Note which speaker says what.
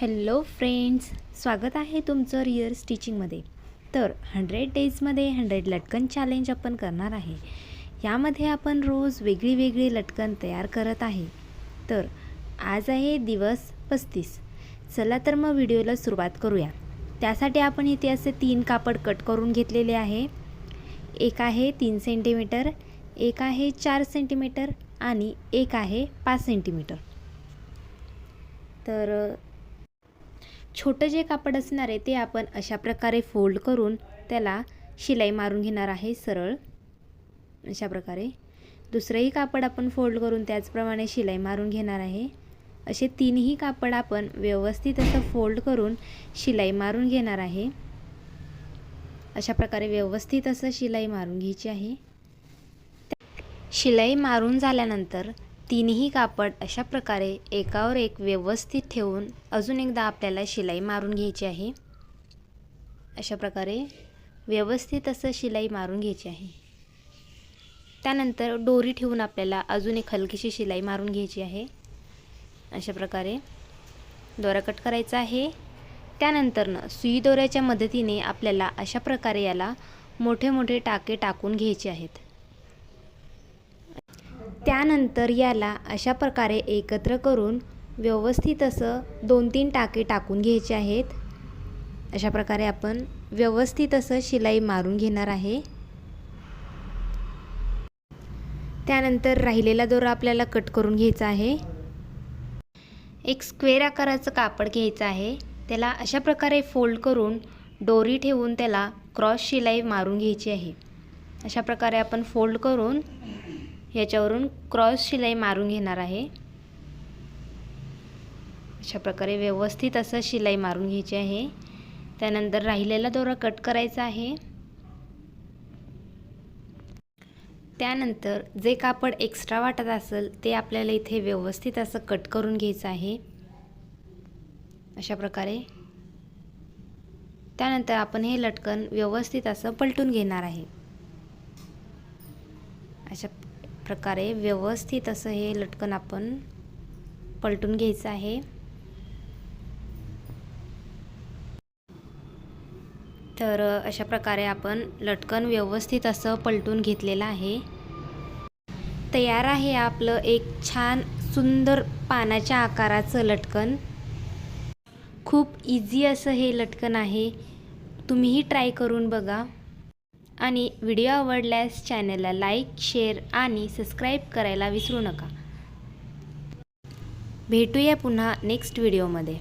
Speaker 1: Hello friends स्वागत आहे तुमचं रिअर स्टिचिंगमध्ये. तर हंड्रेड डेजमध्ये हंड्रेड लटकन चॅलेंज आपण करणार आहे. यामध्ये आपण रोज वेगळी वेगळी लटकन तयार करत आहे. तर आज आहे दिवस पस्तीस. चला तर मग व्हिडिओला सुरुवात करूया. त्यासाठी आपण इथे असे तीन कापड कट करून घेतलेले आहे. एक आहे तीन सेंटीमीटर एक आहे चार सेंटीमीटर आणि एक आहे पाच सेंटीमीटर तर छोटं जे कापड असणार आहे ते आपण अशा प्रकारे फोल्ड करून त्याला शिलाई मारून घेणार आहे सरळ. अशा प्रकारे. दुसरंही कापड आपण फोल्ड करून त्याचप्रमाणे शिलाई मारून घेणार आहे. असे तीनही कापड आपण व्यवस्थित असं फोल्ड करून शिलाई मारून घेणार आहे. अशा प्रकारे व्यवस्थित असं शिलाई मारून घ्यायची आहे. शिलाई मारून झाल्यानंतर तीनही कापड अशा प्रकारे एकावर एक व्यवस्थित ठेवून अजून एकदा आपल्याला शिलाई मारून घ्यायची आहे. अशा प्रकारे व्यवस्थित असं शिलाई मारून घ्यायची आहे. त्यानंतर दोरी ठेवून आपल्याला अजून एक हलकीशी शिलाई मारून घ्यायची आहे. अशा प्रकारे दोरा कट करायचा आहे. त्यानंतरनं सुई दोऱ्याच्या मदतीने आपल्याला अशा प्रकारे याला मोठे मोठे टाके टाकून घ्यायचे आहेत. त्यानंतर याला अशा प्रकारे एकत्र करून व्यवस्थित असं दोन तीन टाके टाकून घ्यायचे आहेत. अशा प्रकारे आपण व्यवस्थित असं शिलाई मारून घेणार आहे. त्यानंतर राहिलेला दोरा आपल्याला कट करून घ्यायचा आहे. एक स्क्वेअर आकाराचं कापड घ्यायचं आहे. त्याला अशा प्रकारे फोल्ड करून दोरी ठेवून त्याला क्रॉस शिलाई मारून घ्यायची आहे. अशा प्रकारे आपण फोल्ड करून याच्यावरून क्रॉस शिलाई मारून घेणार आहे. अशा प्रकारे व्यवस्थित असं शिलाई मारून घ्यायची आहे. त्यानंतर राहिलेला दोरा कट करायचा आहे. त्यानंतर जे कापड एक्स्ट्रा वाटत असेल ते आपल्याला इथे व्यवस्थित असं कट करून घ्यायचं आहे. अशा प्रकारे. त्यानंतर आपण हे लटकन व्यवस्थित असं पलटून घेणार आहे. अशा प्रकारे व्यवस्थित असं हे लटकन आपण पलटून घ्यायचं आहे. तर अशा प्रकारे आपण लटकन व्यवस्थित असं पलटून घेतलेलं आहे. तयार आहे आपलं एक छान सुंदर पानाच्या आकाराचं लटकन. खूप इझी असं हे लटकन आहे. तुम्हीही ट्राय करून बघा. आणि व्हिडिओ आवडल्यास चॅनलला लाईक शेअर आणि सबस्क्राईब करायला विसरू नका. भेटूया पुन्हा नेक्स्ट व्हिडिओमध्ये.